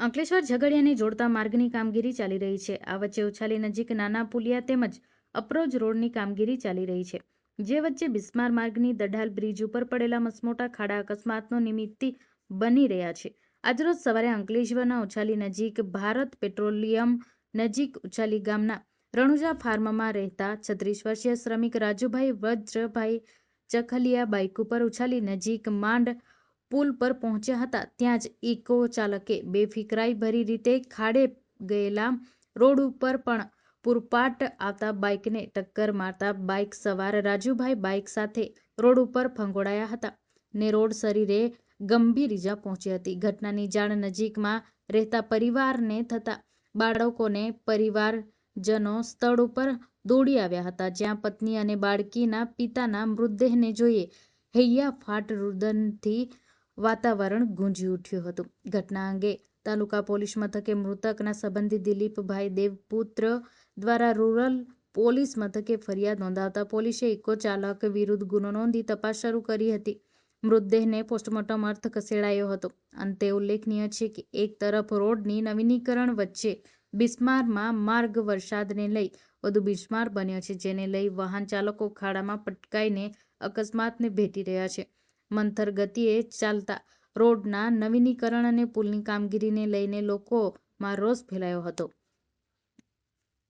અંકલેશ્વર ઝઘડિયાને જોડતા માર્ગની કામગીરી ચાલી રહી છે. આ વચ્ચે ઉછાલી નજીક નાના પુલિયા તેમજ અપ્રોચ રોડની કામગીરી ચાલી રહી છે. જે વચ્ચે બિસ્માર માર્ગની દઢાલ બ્રિજ ઉપર પડેલા મસમોટા ખાડા અકસ્માતનો નિમિત્તિ બની રહ્યા છે. આજરોજ સવારે અંકલેશ્વરના ઉછાલી નજીક ભારત પેટ્રોલિયમ નજીક ઉછાલી ગામના રણુજા ફાર્મમાં રહેતા છત્રીસ વર્ષીય શ્રમિક રાજુભાઈ વજ્રભાઈ ચખલિયા બાઇક ઉપર ઉછાલી નજીક માંડ પુલ પર પહોંચ્યા હતા. ત્યાં જ ઇકો ચાલકે બેફિકરાઈ ભરી રીતે ખાડે ગયેલા રોડ ઉપર પણ પૂરપાટ આવતા બાઇકને ટક્કર મારતા બાઇક સવાર રાજુભાઈ બાઇક સાથે રોડ ઉપર ફંગોળાયા હતા ને રોડ શરીરે ગંભીર ઇજા પહોંચી હતી. ઘટનાની જાણ નજીકમાં રહેતા પરિવારને થતા બાળકોને પરિવારજનો સ્થળ ઉપર દોડી આવ્યા હતા. જ્યાં પત્ની અને બાળકીના પિતાના મૃતદેહને જોઈએ હૈયા ફાટ રુદનથી વાતાવરણ ગુંજી ઉઠ્યું હતું. ઘટના અંગે તાલુકા પોલીસ મથકે મૃતકના સંબંધી દિલીપભાઈ દેવપુત્ર દ્વારા રૂરલ પોલીસ મથકે ફરિયાદ નોંધાવતા પોલીસે ઇકો ચાલક વિરુદ્ધ ગુનો નોંધી તપાસ શરૂ કરી હતી. મૃતદેહને પોસ્ટમોર્ટમ અર્થ ખસેડાયો હતો. અંતે ઉલ્લેખનીય છે કે એક તરફ રોડની નવીનીકરણ વચ્ચે બિસ્મારમાં માર્ગ વરસાદને લઈ વધુ બિસ્માર બન્યો છે, જેને લઈ વાહન ચાલકો ખાડામાં પટકાઈને અકસ્માતને ભેટી રહ્યા છે. મંથર ગતિએ ચાલતા રોડના નવીનીકરણ અને પુલની કામગીરીને લઈને લોકોમાં રોષ ફેલાયો હતો.